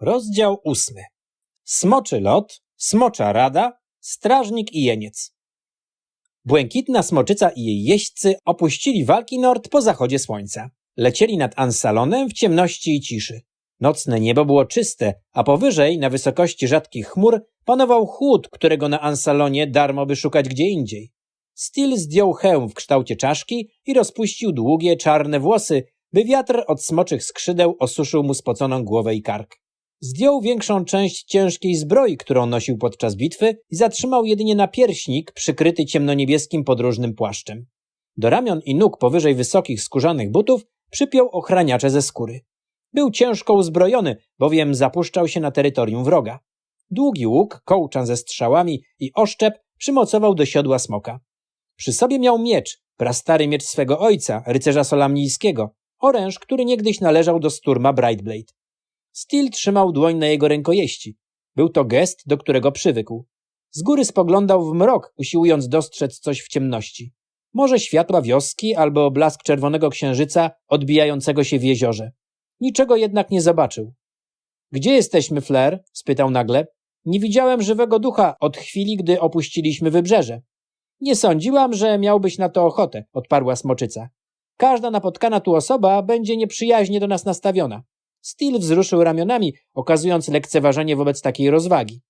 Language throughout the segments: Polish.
Rozdział ósmy. Smoczy lot, smocza rada, strażnik i jeniec. Błękitna smoczyca i jej jeźdźcy opuścili walki nord po zachodzie słońca. Lecieli nad Ansalonem w ciemności i ciszy. Nocne niebo było czyste, a powyżej, na wysokości rzadkich chmur, panował chłód, którego na Ansalonie darmo by szukać gdzie indziej. Steel zdjął hełm w kształcie czaszki i rozpuścił długie, czarne włosy, by wiatr od smoczych skrzydeł osuszył mu spoconą głowę i kark. Zdjął większą część ciężkiej zbroi, którą nosił podczas bitwy i zatrzymał jedynie napierśnik przykryty ciemnoniebieskim podróżnym płaszczem. Do ramion i nóg powyżej wysokich skórzanych butów przypiął ochraniacze ze skóry. Był ciężko uzbrojony, bowiem zapuszczał się na terytorium wroga. Długi łuk, kołczan ze strzałami i oszczep przymocował do siodła smoka. Przy sobie miał miecz, prastary miecz swego ojca, rycerza solamnijskiego, oręż, który niegdyś należał do sturma Brightblade. Steel trzymał dłoń na jego rękojeści. Był to gest, do którego przywykł. Z góry spoglądał w mrok, usiłując dostrzec coś w ciemności. Może światła wioski albo blask czerwonego księżyca odbijającego się w jeziorze. Niczego jednak nie zobaczył. Gdzie jesteśmy, Flair? spytał nagle. Nie widziałem żywego ducha od chwili, gdy opuściliśmy wybrzeże. Nie sądziłam, że miałbyś na to ochotę, odparła smoczyca. Każda napotkana tu osoba będzie nieprzyjaźnie do nas nastawiona. Steel wzruszył ramionami, okazując lekceważenie wobec takiej rozwagi.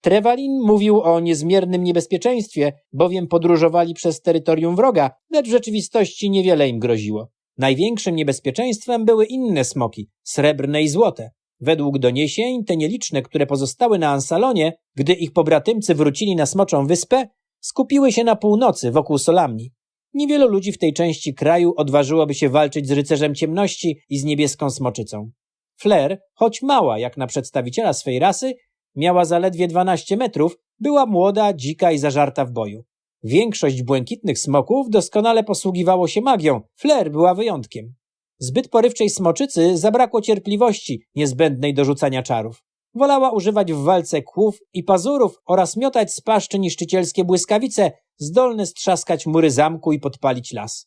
Trewalin mówił o niezmiernym niebezpieczeństwie, bowiem podróżowali przez terytorium wroga, lecz w rzeczywistości niewiele im groziło. Największym niebezpieczeństwem były inne smoki, srebrne i złote. Według doniesień, te nieliczne, które pozostały na Ansalonie, gdy ich pobratymcy wrócili na Smoczą Wyspę, skupiły się na północy wokół Solamni. Niewielu ludzi w tej części kraju odważyłoby się walczyć z rycerzem ciemności i z niebieską smoczycą. Flair, choć mała jak na przedstawiciela swej rasy, miała zaledwie 12 metrów, była młoda, dzika i zażarta w boju. Większość błękitnych smoków doskonale posługiwało się magią, Flair była wyjątkiem. Zbyt porywczej smoczycy zabrakło cierpliwości niezbędnej do rzucania czarów. Wolała używać w walce kłów i pazurów oraz miotać z paszczy niszczycielskie błyskawice, zdolne strzaskać mury zamku i podpalić las.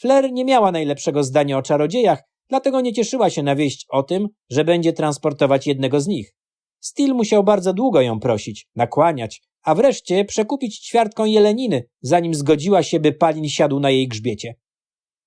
Flair nie miała najlepszego zdania o czarodziejach, dlatego nie cieszyła się na wieść o tym, że będzie transportować jednego z nich. Steel musiał bardzo długo ją prosić, nakłaniać, a wreszcie przekupić ćwiartką jeleniny, zanim zgodziła się, by Palin siadł na jej grzbiecie.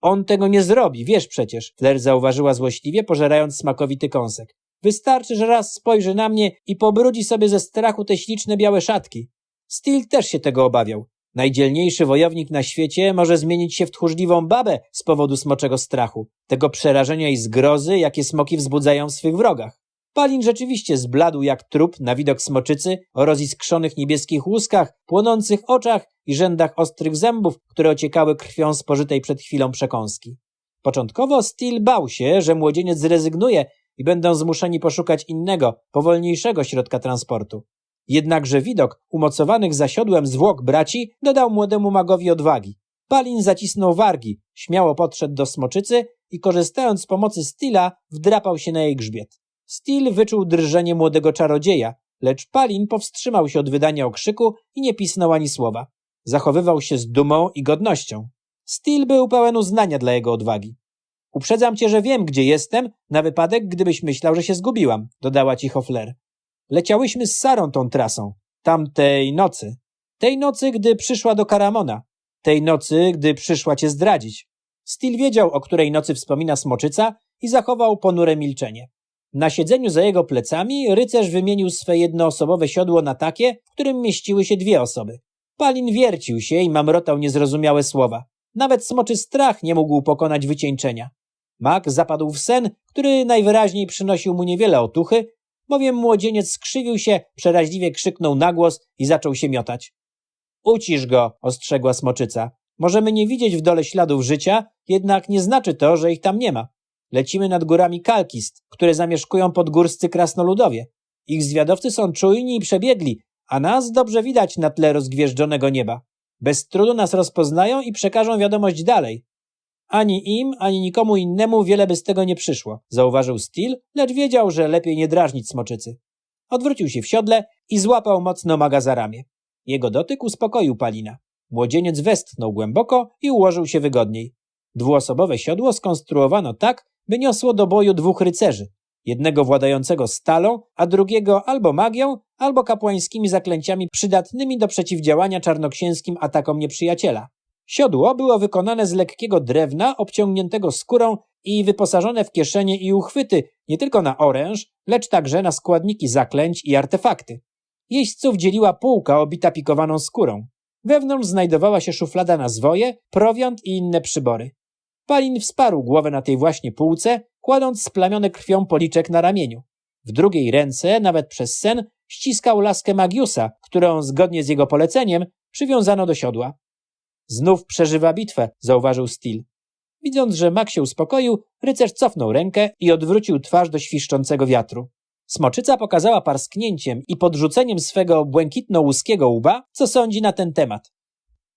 On tego nie zrobi, wiesz przecież, Flair zauważyła złośliwie, pożerając smakowity kąsek. Wystarczy, że raz spojrzy na mnie i pobrudzi sobie ze strachu te śliczne białe szatki. Steel też się tego obawiał. Najdzielniejszy wojownik na świecie może zmienić się w tchórzliwą babę z powodu smoczego strachu, tego przerażenia i zgrozy, jakie smoki wzbudzają w swych wrogach. Palin rzeczywiście zbladł jak trup na widok smoczycy o roziskrzonych niebieskich łuskach, płonących oczach i rzędach ostrych zębów, które ociekały krwią spożytej przed chwilą przekąski. Początkowo Steel bał się, że młodzieniec zrezygnuje i będą zmuszeni poszukać innego, powolniejszego środka transportu. Jednakże widok umocowanych za siodłem zwłok braci dodał młodemu magowi odwagi. Palin zacisnął wargi, śmiało podszedł do smoczycy i korzystając z pomocy Stila wdrapał się na jej grzbiet. Stil wyczuł drżenie młodego czarodzieja, lecz Palin powstrzymał się od wydania okrzyku i nie pisnął ani słowa. Zachowywał się z dumą i godnością. Stil był pełen uznania dla jego odwagi. Uprzedzam cię, że wiem, gdzie jestem, na wypadek, gdybyś myślał, że się zgubiłam, dodała cicho Flair. Leciałyśmy z Sarą tą trasą. Tamtej nocy. Tej nocy, gdy przyszła do Karamona. Tej nocy, gdy przyszła cię zdradzić. Stil wiedział, o której nocy wspomina smoczyca i zachował ponure milczenie. Na siedzeniu za jego plecami rycerz wymienił swe jednoosobowe siodło na takie, w którym mieściły się dwie osoby. Palin wiercił się i mamrotał niezrozumiałe słowa. Nawet smoczy strach nie mógł pokonać wycieńczenia. Mak zapadł w sen, który najwyraźniej przynosił mu niewiele otuchy, bowiem młodzieniec skrzywił się, przeraźliwie krzyknął na głos i zaczął się miotać. Ucisz go, ostrzegła smoczyca. Możemy nie widzieć w dole śladów życia, jednak nie znaczy to, że ich tam nie ma. Lecimy nad górami Kalkist, które zamieszkują podgórscy krasnoludowie. Ich zwiadowcy są czujni i przebiegli, a nas dobrze widać na tle rozgwieżdżonego nieba. Bez trudu nas rozpoznają i przekażą wiadomość dalej. Ani im, ani nikomu innemu wiele by z tego nie przyszło, zauważył Steel, lecz wiedział, że lepiej nie drażnić smoczycy. Odwrócił się w siodle i złapał mocno maga za ramię. Jego dotyk uspokoił Palina. Młodzieniec westchnął głęboko i ułożył się wygodniej. Dwuosobowe siodło skonstruowano tak, by niosło do boju dwóch rycerzy. jednego władającego stalą, a drugiego albo magią, albo kapłańskimi zaklęciami przydatnymi do przeciwdziałania czarnoksięskim atakom nieprzyjaciela. Siodło było wykonane z lekkiego drewna obciągniętego skórą i wyposażone w kieszenie i uchwyty nie tylko na oręż, lecz także na składniki zaklęć i artefakty. Jeźdźców dzieliła półka obita pikowaną skórą. Wewnątrz znajdowała się szuflada na zwoje, prowiant i inne przybory. Palin wsparł głowę na tej właśnie półce, kładąc splamiony krwią policzek na ramieniu. W drugiej ręce, nawet przez sen, ściskał laskę Magiusa, którą, zgodnie z jego poleceniem, przywiązano do siodła. Znów przeżywa bitwę, zauważył Steel. Widząc, że Mag się uspokoił, rycerz cofnął rękę i odwrócił twarz do świszczącego wiatru. Smoczyca pokazała parsknięciem i podrzuceniem swego błękitno-łuskiego łba, co sądzi na ten temat.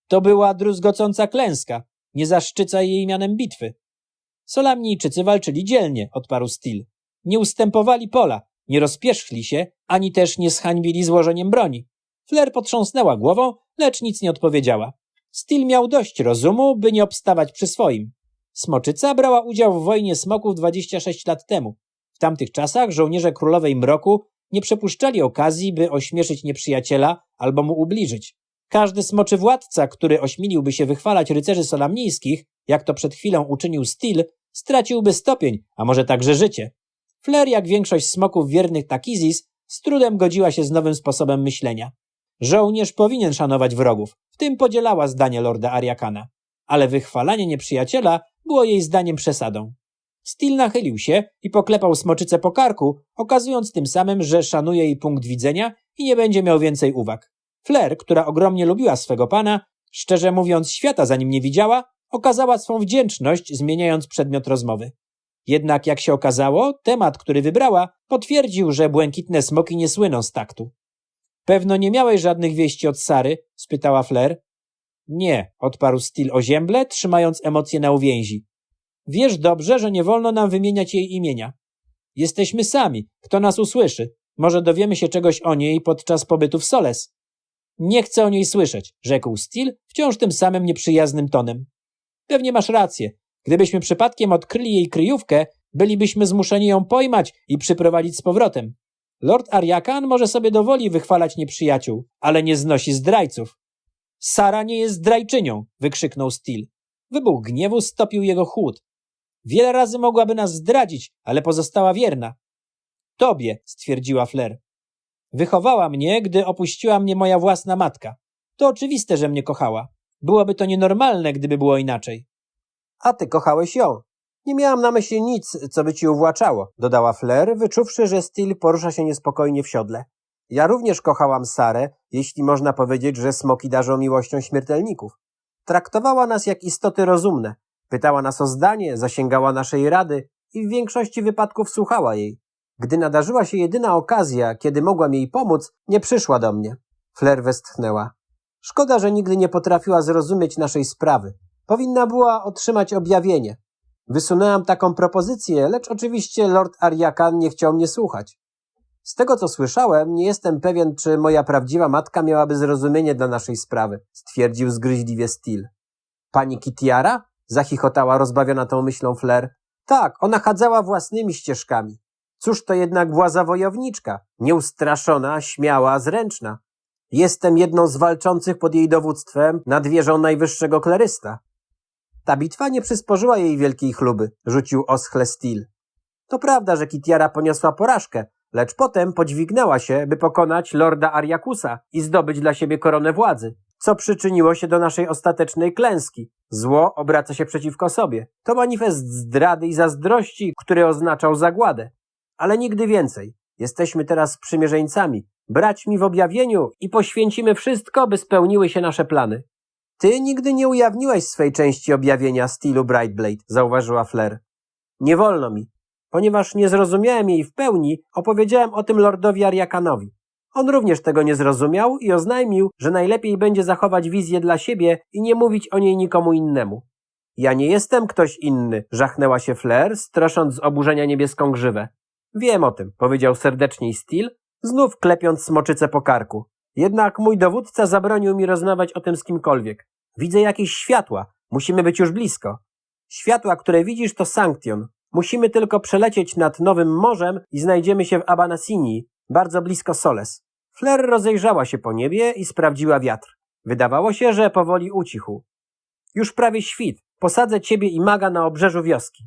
To była druzgocąca klęska, nie zaszczyca jej mianem bitwy. Solamnijczycy walczyli dzielnie, odparł Steel. Nie ustępowali pola, nie rozpierzchli się, ani też nie zhańbili złożeniem broni. Flair potrząsnęła głową, lecz nic nie odpowiedziała. Steel miał dość rozumu, by nie obstawać przy swoim. Smoczyca brała udział w wojnie smoków 26 lat temu. W tamtych czasach żołnierze królowej mroku nie przepuszczali okazji, by ośmieszyć nieprzyjaciela albo mu ubliżyć. Każdy smoczy władca, który ośmieliłby się wychwalać rycerzy solamnijskich, jak to przed chwilą uczynił Steel, straciłby stopień, a może także życie. Flair, jak większość smoków wiernych Takizis, z trudem godziła się z nowym sposobem myślenia. Żołnierz powinien szanować wrogów, tym podzielała zdanie lorda Ariakana. Ale wychwalanie nieprzyjaciela było jej zdaniem przesadą. Steel nachylił się i poklepał smoczycę po karku, okazując tym samym, że szanuje jej punkt widzenia i nie będzie miał więcej uwag. Flair, która ogromnie lubiła swego pana, szczerze mówiąc świata za nim nie widziała, okazała swą wdzięczność, zmieniając przedmiot rozmowy. Jednak, jak się okazało, temat, który wybrała, potwierdził, że błękitne smoki nie słyną z taktu. Pewno nie miałeś żadnych wieści od Sary? spytała Flair. Nie, odparł Steel ozięble, trzymając emocje na uwięzi. Wiesz dobrze, że nie wolno nam wymieniać jej imienia. Jesteśmy sami, kto nas usłyszy. Może dowiemy się czegoś o niej podczas pobytu w Soles. Nie chcę o niej słyszeć, rzekł Steel, wciąż tym samym nieprzyjaznym tonem. Pewnie masz rację. Gdybyśmy przypadkiem odkryli jej kryjówkę, bylibyśmy zmuszeni ją pojmać i przyprowadzić z powrotem. Lord Ariakan może sobie dowoli wychwalać nieprzyjaciół, ale nie znosi zdrajców. Sara nie jest zdrajczynią, wykrzyknął Steel. Wybuch gniewu stopił jego chłód. Wiele razy mogłaby nas zdradzić, ale pozostała wierna. Tobie, stwierdziła Flair. Wychowała mnie, gdy opuściła mnie moja własna matka. To oczywiste, że mnie kochała. Byłoby to nienormalne, gdyby było inaczej. A ty kochałeś ją. Nie miałam na myśli nic, co by ci uwłaczało, dodała Flair, wyczuwszy, że Steel porusza się niespokojnie w siodle. Ja również kochałam Sarę, jeśli można powiedzieć, że smoki darzą miłością śmiertelników. Traktowała nas jak istoty rozumne, pytała nas o zdanie, zasięgała naszej rady i w większości wypadków słuchała jej. Gdy nadarzyła się jedyna okazja, kiedy mogłam jej pomóc, nie przyszła do mnie. Flair westchnęła. Szkoda, że nigdy nie potrafiła zrozumieć naszej sprawy. Powinna była otrzymać objawienie. Wysunęłam taką propozycję, lecz oczywiście Lord Ariakan nie chciał mnie słuchać. Z tego co słyszałem, nie jestem pewien, czy moja prawdziwa matka miałaby zrozumienie dla naszej sprawy, stwierdził zgryźliwie Steel. Pani Kitiara? Zachichotała rozbawiona tą myślą Flair. Tak, ona chadzała własnymi ścieżkami. Cóż to jednak była za wojowniczka, nieustraszona, śmiała, zręczna. Jestem jedną z walczących pod jej dowództwem nad wieżą najwyższego klerysta. Ta bitwa nie przysporzyła jej wielkiej chluby, rzucił oschle Steel. To prawda, że Kitiara poniosła porażkę, lecz potem podźwignęła się, by pokonać lorda Ariakusa i zdobyć dla siebie koronę władzy, co przyczyniło się do naszej ostatecznej klęski. Zło obraca się przeciwko sobie. To manifest zdrady i zazdrości, który oznaczał zagładę. Ale nigdy więcej. Jesteśmy teraz sprzymierzeńcami, braćmi w objawieniu i poświęcimy wszystko, by spełniły się nasze plany. Ty nigdy nie ujawniłeś swej części objawienia stylu Brightblade, zauważyła Flair. Nie wolno mi. Ponieważ nie zrozumiałem jej w pełni, opowiedziałem o tym lordowi Ariakanowi. On również tego nie zrozumiał i oznajmił, że najlepiej będzie zachować wizję dla siebie i nie mówić o niej nikomu innemu. Ja nie jestem ktoś inny, żachnęła się Flair, strosząc z oburzenia niebieską grzywę. Wiem o tym, powiedział serdeczniej Steel, znów klepiąc smoczycę po karku. Jednak mój dowódca zabronił mi rozmawiać o tym z kimkolwiek. Widzę jakieś światła. Musimy być już blisko. Światła, które widzisz, to Sanktion. Musimy tylko przelecieć nad Nowym Morzem i znajdziemy się w Abanasini, bardzo blisko Soles. Flair rozejrzała się po niebie i sprawdziła wiatr. Wydawało się, że powoli ucichł. Już prawie świt. Posadzę ciebie i maga na obrzeżu wioski.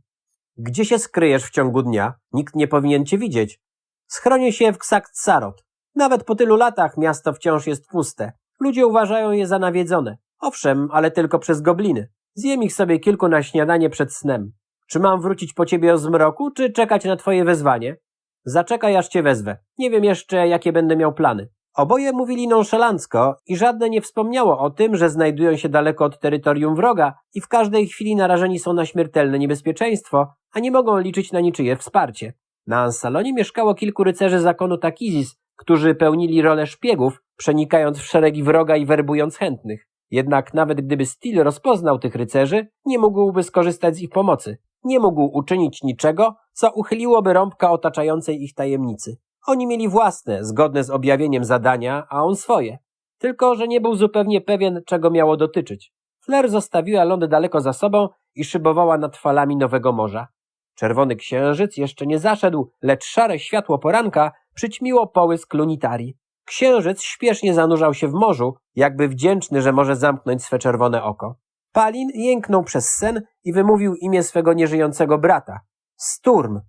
Gdzie się skryjesz w ciągu dnia? Nikt nie powinien cię widzieć. Schronię się w Ksakt Sarot. Nawet po tylu latach miasto wciąż jest puste. Ludzie uważają je za nawiedzone. Owszem, ale tylko przez gobliny. Zjem ich sobie kilku na śniadanie przed snem. Czy mam wrócić po ciebie o zmroku, czy czekać na twoje wezwanie? Zaczekaj, aż cię wezwę. Nie wiem jeszcze, jakie będę miał plany. Oboje mówili nonszalancko i żadne nie wspomniało o tym, że znajdują się daleko od terytorium wroga i w każdej chwili narażeni są na śmiertelne niebezpieczeństwo, a nie mogą liczyć na niczyje wsparcie. Na Ansalonie mieszkało kilku rycerzy zakonu Takizis, którzy pełnili rolę szpiegów, przenikając w szeregi wroga i werbując chętnych. Jednak nawet gdyby Steel rozpoznał tych rycerzy, nie mógłby skorzystać z ich pomocy. Nie mógł uczynić niczego, co uchyliłoby rąbka otaczającej ich tajemnicy. Oni mieli własne, zgodne z objawieniem zadania, a on swoje. Tylko, że nie był zupełnie pewien, czego miało dotyczyć. Flair zostawiła lądy daleko za sobą i szybowała nad falami Nowego Morza. Czerwony księżyc jeszcze nie zaszedł, lecz szare światło poranka przyćmiło połysk lunitarii. Księżyc śpiesznie zanurzał się w morzu, jakby wdzięczny, że może zamknąć swe czerwone oko. Palin jęknął przez sen i wymówił imię swego nieżyjącego brata. Sturm.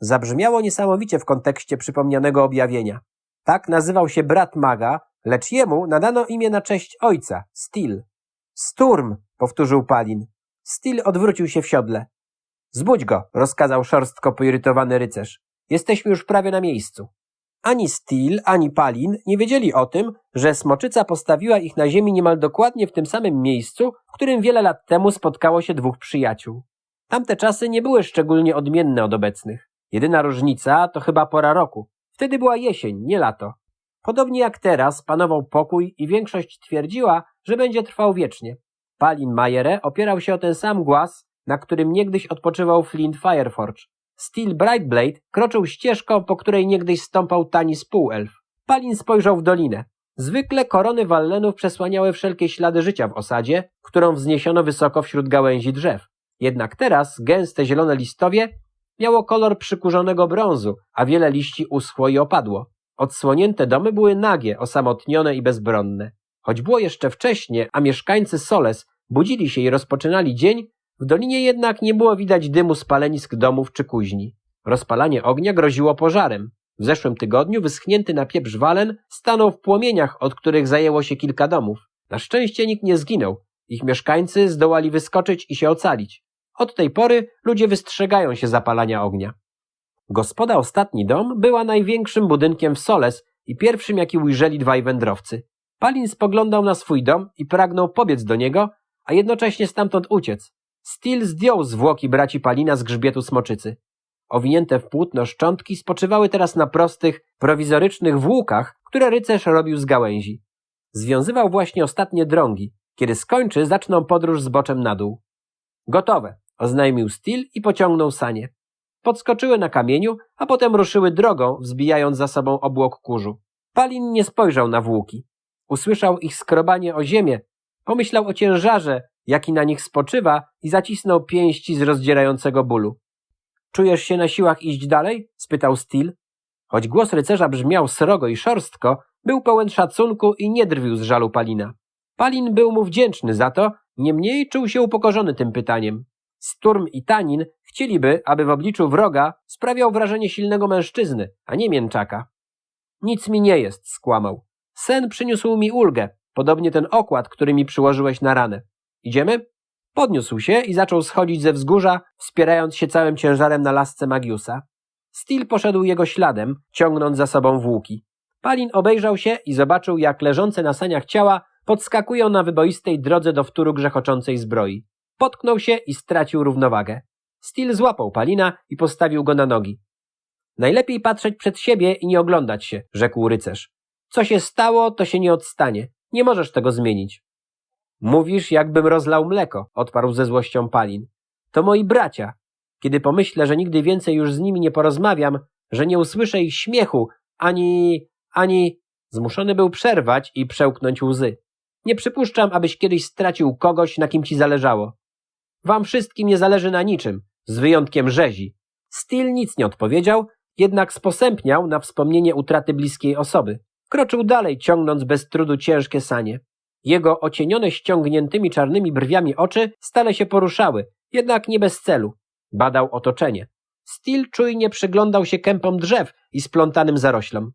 Zabrzmiało niesamowicie w kontekście przypomnianego objawienia. Tak nazywał się brat maga, lecz jemu nadano imię na cześć ojca, Steel. Sturm, powtórzył Palin. Steel odwrócił się w siodle. Zbudź go, rozkazał szorstko poirytowany rycerz. Jesteśmy już prawie na miejscu. Ani Steel, ani Palin nie wiedzieli o tym, że smoczyca postawiła ich na ziemi niemal dokładnie w tym samym miejscu, w którym wiele lat temu spotkało się dwóch przyjaciół. Tamte czasy nie były szczególnie odmienne od obecnych. Jedyna różnica to chyba pora roku. Wtedy była jesień, nie lato. Podobnie jak teraz panował pokój i większość twierdziła, że będzie trwał wiecznie. Palin Majere opierał się o ten sam głaz, na którym niegdyś odpoczywał Flint Fireforge. Steel Brightblade kroczył ścieżką, po której niegdyś stąpał tani spółelf. Palin spojrzał w dolinę. Zwykle korony wallenów przesłaniały wszelkie ślady życia w osadzie, którą wzniesiono wysoko wśród gałęzi drzew. Jednak teraz gęste zielone listowie miało kolor przykurzonego brązu, a wiele liści uschło i opadło. Odsłonięte domy były nagie, osamotnione i bezbronne. Choć było jeszcze wcześnie, a mieszkańcy Soles budzili się i rozpoczynali dzień, w dolinie jednak nie było widać dymu spalenisk domów czy kuźni. Rozpalanie ognia groziło pożarem. W zeszłym tygodniu wyschnięty na pieprz walen stanął w płomieniach, od których zajęło się kilka domów. Na szczęście nikt nie zginął. Ich mieszkańcy zdołali wyskoczyć i się ocalić. Od tej pory ludzie wystrzegają się zapalania ognia. Gospoda Ostatni Dom była największym budynkiem w Soles i pierwszym, jaki ujrzeli dwaj wędrowcy. Palin spoglądał na swój dom i pragnął pobiec do niego, a jednocześnie stamtąd uciec. Steel zdjął zwłoki braci Palina z grzbietu smoczycy. Owinięte w płótno szczątki spoczywały teraz na prostych, prowizorycznych włókach, które rycerz robił z gałęzi. Związywał właśnie ostatnie drągi. Kiedy skończy, zaczną podróż z boczem na dół. Gotowe, oznajmił Steel i pociągnął sanie. Podskoczyły na kamieniu, a potem ruszyły drogą, wzbijając za sobą obłok kurzu. Palin nie spojrzał na włóki. Usłyszał ich skrobanie o ziemię, pomyślał o ciężarze, jaki na nich spoczywa i zacisnął pięści z rozdzierającego bólu. Czujesz się na siłach iść dalej? spytał Steel. Choć głos rycerza brzmiał srogo i szorstko, był pełen szacunku i nie drwił z żalu Palina. Palin był mu wdzięczny za to, niemniej czuł się upokorzony tym pytaniem. Sturm i Tanin chcieliby, aby w obliczu wroga sprawiał wrażenie silnego mężczyzny, a nie mięczaka. Nic mi nie jest, skłamał. Sen przyniósł mi ulgę, podobnie ten okład, który mi przyłożyłeś na ranę. Idziemy? Podniósł się i zaczął schodzić ze wzgórza, wspierając się całym ciężarem na lasce Magiusa. Steel poszedł jego śladem, ciągnąc za sobą włóki. Palin obejrzał się i zobaczył, jak leżące na saniach ciała podskakują na wyboistej drodze do wtóru grzechoczącej zbroi. Potknął się i stracił równowagę. Steel złapał Palina i postawił go na nogi. Najlepiej patrzeć przed siebie i nie oglądać się, rzekł rycerz. Co się stało, to się nie odstanie. Nie możesz tego zmienić. Mówisz, jakbym rozlał mleko, odparł ze złością Palin. To moi bracia. Kiedy pomyślę, że nigdy więcej już z nimi nie porozmawiam, że nie usłyszę ich śmiechu, ani, ani... Zmuszony był przerwać i przełknąć łzy. Nie przypuszczam, abyś kiedyś stracił kogoś, na kim ci zależało. Wam wszystkim nie zależy na niczym, z wyjątkiem rzezi. Steel nic nie odpowiedział, jednak sposępniał na wspomnienie utraty bliskiej osoby. Kroczył dalej, ciągnąc bez trudu ciężkie sanie. Jego ocienione ściągniętymi czarnymi brwiami oczy stale się poruszały, jednak nie bez celu. Badał otoczenie. Steel czujnie przyglądał się kępom drzew i splątanym zaroślom.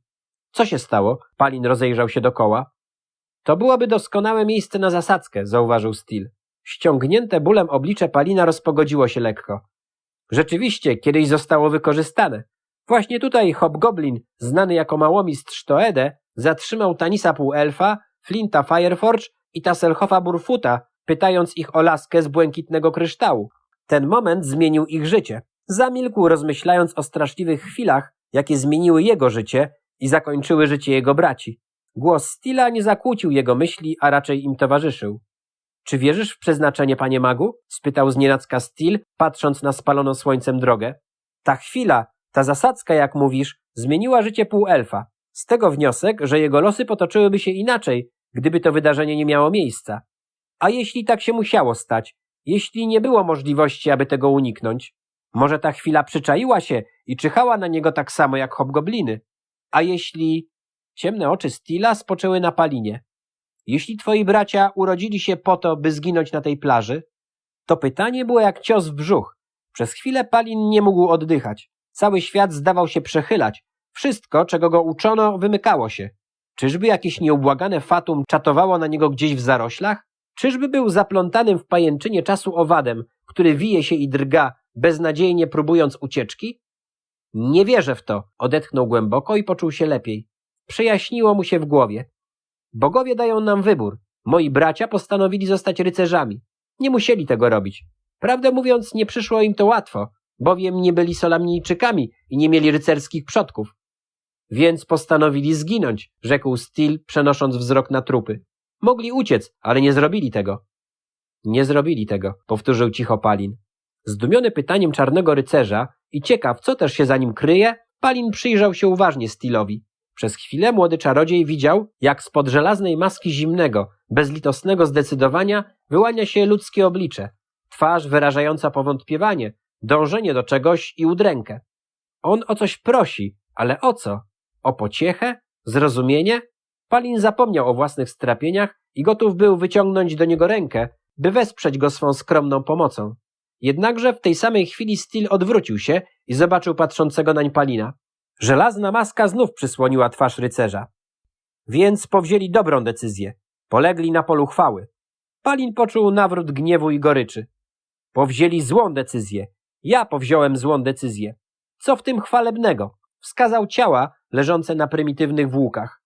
Co się stało? Palin rozejrzał się dokoła. To byłoby doskonałe miejsce na zasadzkę, zauważył Steel. Ściągnięte bólem oblicze Palina rozpogodziło się lekko. Rzeczywiście, kiedyś zostało wykorzystane. Właśnie tutaj Hobgoblin, znany jako małomistrz Toede, zatrzymał Tanisa Półelfa, Flinta Fireforge i Tasselhoffa Burfuta, pytając ich o laskę z błękitnego kryształu. Ten moment zmienił ich życie. Zamilkł, rozmyślając o straszliwych chwilach, jakie zmieniły jego życie i zakończyły życie jego braci. Głos Stila nie zakłócił jego myśli, a raczej im towarzyszył. Czy wierzysz w przeznaczenie, panie magu? spytał znienacka Stil, patrząc na spaloną słońcem drogę. Ta chwila, ta zasadzka, jak mówisz, zmieniła życie półelfa. Z tego wniosek, że jego losy potoczyłyby się inaczej, gdyby to wydarzenie nie miało miejsca. A jeśli tak się musiało stać, jeśli nie było możliwości, aby tego uniknąć, może ta chwila przyczaiła się i czyhała na niego tak samo jak hobgobliny. A jeśli... Ciemne oczy Stila spoczęły na palinie. Jeśli twoi bracia urodzili się po to, by zginąć na tej plaży, to pytanie było jak cios w brzuch. Przez chwilę Palin nie mógł oddychać. Cały świat zdawał się przechylać. Wszystko, czego go uczono, wymykało się. Czyżby jakieś nieubłagane fatum czatowało na niego gdzieś w zaroślach? Czyżby był zaplątanym w pajęczynie czasu owadem, który wije się i drga, beznadziejnie próbując ucieczki? Nie wierzę w to, odetchnął głęboko i poczuł się lepiej. Przejaśniło mu się w głowie. Bogowie dają nam wybór. Moi bracia postanowili zostać rycerzami. Nie musieli tego robić. Prawdę mówiąc, nie przyszło im to łatwo, bowiem nie byli solamnijczykami i nie mieli rycerskich przodków. Więc postanowili zginąć, rzekł Steel, przenosząc wzrok na trupy. Mogli uciec, ale nie zrobili tego. Nie zrobili tego, powtórzył cicho Palin. Zdumiony pytaniem czarnego rycerza i ciekaw, co też się za nim kryje, Palin przyjrzał się uważnie Steelowi. Przez chwilę młody czarodziej widział, jak spod żelaznej maski zimnego, bezlitosnego zdecydowania wyłania się ludzkie oblicze, twarz wyrażająca powątpiewanie, dążenie do czegoś i udrękę. On o coś prosi, ale o co? O pociechę? Zrozumienie? Palin zapomniał o własnych strapieniach i gotów był wyciągnąć do niego rękę, by wesprzeć go swą skromną pomocą. Jednakże w tej samej chwili Steel odwrócił się i zobaczył patrzącego nań Palina. Żelazna maska znów przysłoniła twarz rycerza. Więc powzięli dobrą decyzję. Polegli na polu chwały. Palin poczuł nawrót gniewu i goryczy. Powzięli złą decyzję. Ja powziąłem złą decyzję. Co w tym chwalebnego? Wskazał ciała leżące na prymitywnych włókach.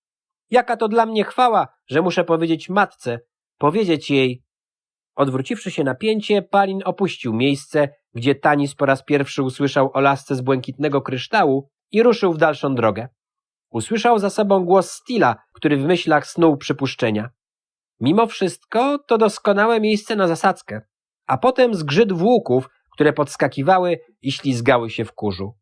Jaka to dla mnie chwała, że muszę powiedzieć matce, powiedzieć jej. Odwróciwszy się na pięcie, Palin opuścił miejsce, gdzie Tanis po raz pierwszy usłyszał o lasce z błękitnego kryształu i ruszył w dalszą drogę. Usłyszał za sobą głos Stila, który w myślach snuł przypuszczenia. Mimo wszystko to doskonałe miejsce na zasadzkę, a potem zgrzyt włóków, które podskakiwały i ślizgały się w kurzu.